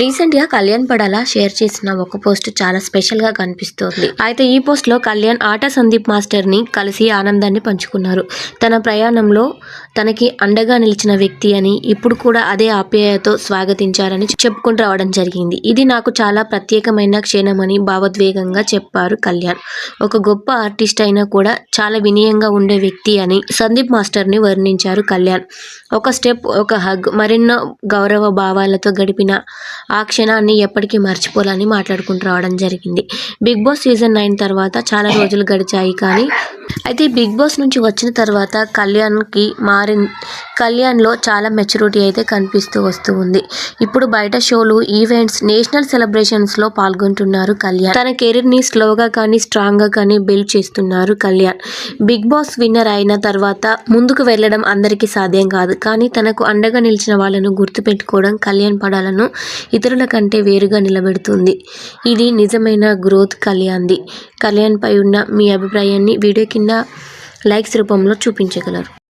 రీసెంట్గా కళ్యాణ్ పడాలా షేర్ చేసిన ఒక పోస్ట్ చాలా స్పెషల్గా కనిపిస్తోంది. అయితే ఈ పోస్ట్లో కళ్యాణ్ ఆట సందీప్ మాస్టర్ని కలిసి ఆనందాన్ని పంచుకున్నారు. తన ప్రయాణంలో తనకి అండగా నిలిచిన వ్యక్తి అని ఇప్పుడు కూడా అదే ఆప్యాయతో స్వాగతించారని చెప్పుకుంటూ రావడం జరిగింది. ఇది నాకు చాలా ప్రత్యేకమైన క్షణమని భావోద్వేగంగా చెప్పారు కళ్యాణ్. ఒక గొప్ప ఆర్టిస్ట్ అయినా కూడా చాలా వినయంగా ఉండే వ్యక్తి అని సందీప్ మాస్టర్ని వర్ణించారు కళ్యాణ్. ఒక స్టెప్ ఒక హగ్ మరెన్నో గౌరవ భావాలతో గడిపిన ఆ క్షణాన్ని ఎప్పటికీ మర్చిపోవాలని మాట్లాడుకుంటూ రావడం జరిగింది. బిగ్ బాస్ సీజన్ నైన్ తర్వాత చాలా రోజులు గడిచాయి కానీ అయితే బిగ్ బాస్ నుంచి వచ్చిన తర్వాత కళ్యాణ్కి మారి కళ్యాణ్లో చాలా మెచ్యూరిటీ అయితే కనిపిస్తూ వస్తూ ఉంది. ఇప్పుడు బయట షోలు ఈవెంట్స్ నేషనల్ సెలబ్రేషన్స్లో పాల్గొంటున్నారు కళ్యాణ్. తన కెరీర్ని స్లోగా కానీ స్ట్రాంగ్గా కానీ బిల్డ్ చేస్తున్నారు కళ్యాణ్. బిగ్ బాస్ విన్నర్ అయిన తర్వాత ముందుకు వెళ్ళడం అందరికీ సాధ్యం కాదు. కానీ తనకు అండగా నిలిచిన వాళ్ళను గుర్తుపెట్టుకోవడం కళ్యాణ్ పడాలను ఇతరుల కంటే వేరుగా నిలబెడుతుంది. ఇది నిజమైన గ్రోత్ కళ్యాణ్ది. కళ్యాణ్పై ఉన్న మీ అభిప్రాయాన్ని వీడియో కింద లైక్స్ రూపంలో చూపించగలరు.